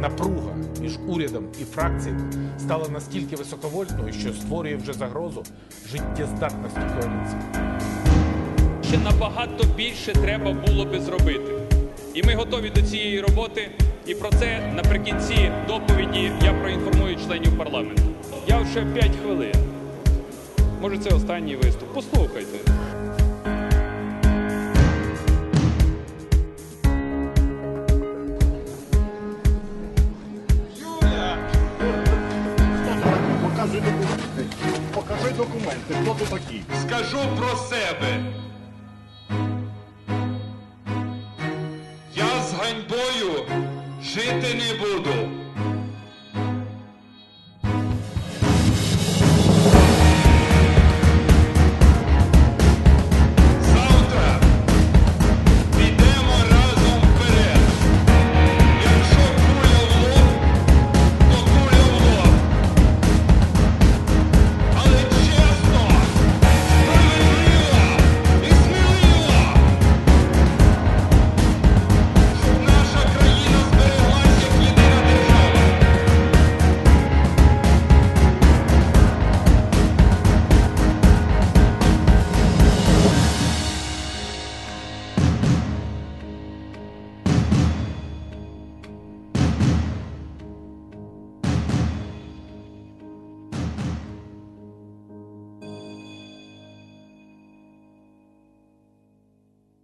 Напруга між урядом і фракціями стала настільки високовольтною, що створює вже загрозу життєздатності коаліції. Ще набагато більше треба було би зробити. І ми готові до цієї роботи. І про це наприкінці доповіді я проінформую членів парламенту. Я ще 5 хвилин. Може, це останній виступ. Послухайте. Документи. Хто ти такий? Скажу про себе. Я з ганьбою жити не буду.